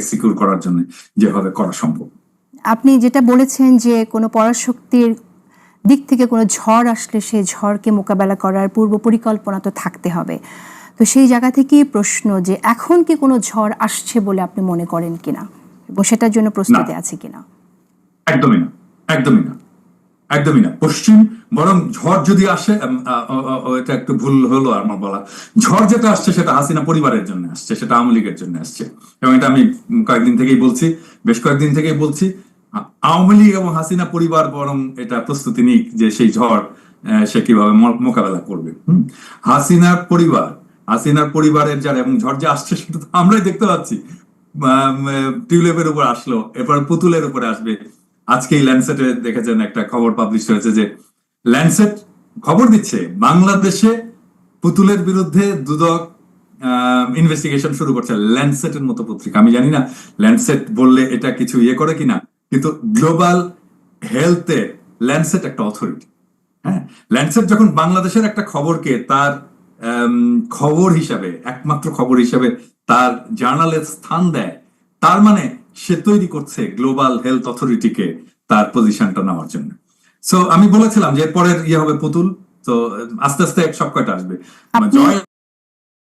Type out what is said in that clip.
Secure করার জন্য যেভাবে করা সম্ভব। আপনি যেটা বলেছেন যে কোনো পরাশক্তির দিক থেকে কোনো ঝড় আসলে সেই ঝড়কে মোকাবেলা করার পূর্ব পরিকল্পনা তো থাকতে হবে। তো সেই জায়গা থেকেই প্রশ্ন যে এখন কি কোনো ঝড় আসছে বলে আপনি মনে করেন কিনা? এবং সেটার জন্য প্রস্তুতি আছে কিনা? একদমই না। একদমই না। একদমই না, পশ্চিম, বরং ঝড় যদি আসে এটা একটু ভুল হলো আমার বলা। ঝড় যেটা আসছে সেটা হাসিনা পরিবারের জন্য আসছে, সেটা আওয়ামী লীগের জন্য আসছে। এবং এটা আমি কয়েকদিন থেকেই বলছি, বেশ কয়েকদিন থেকেই বলছি আওয়ামী লীগ এবং হাসিনা পরিবার বরং এটা প্রস্তুতি নিক যে সেই ঝড় সে কীভাবে মোকাবেলা করবে। হাসিনার পরিবার, হাসিনার পরিবারের যারা, এবং ঝড় যে আসছে সেটা তো আমরাই দেখতে পাচ্ছি টিউলিপের উপর আসলো, এরপর পুতুলের উপরে আসবে আজকেই ল্যান্ডসেটে দেখেছেন একটা খবর পাবলিশ হয়েছে যে ল্যান্ডসেট খবর দিচ্ছে, বাংলাদেশে পুতুলের বিরুদ্ধে দুদক ইনভেস্টিগেশন শুরু করছে ল্যান্ডসেটের মতো পত্রিকা। আমি জানি না ল্যান্ডসেট বললে এটা কিছু ইয়ে করে কিনা, কিন্তু গ্লোবাল হেলথে ল্যান্ডসেট একটা অথরিটি হ্যাঁ ল্যান্ডসেট যখন বাংলাদেশের একটা খবরকে তার খবর হিসাবে, একমাত্র খবর হিসাবে তার জার্নালের স্থান দেয়, তার মানে সে তৈরি করছে গ্লোবাল হেলথ অথরিটিকে তার পজিশনটা নেওয়ার জন্য। সো আমি বলেছিলাম যে এরপরের ইয়ে হবে পুতুল তো আস্তে আস্তে সব কয়টা আসবে জয়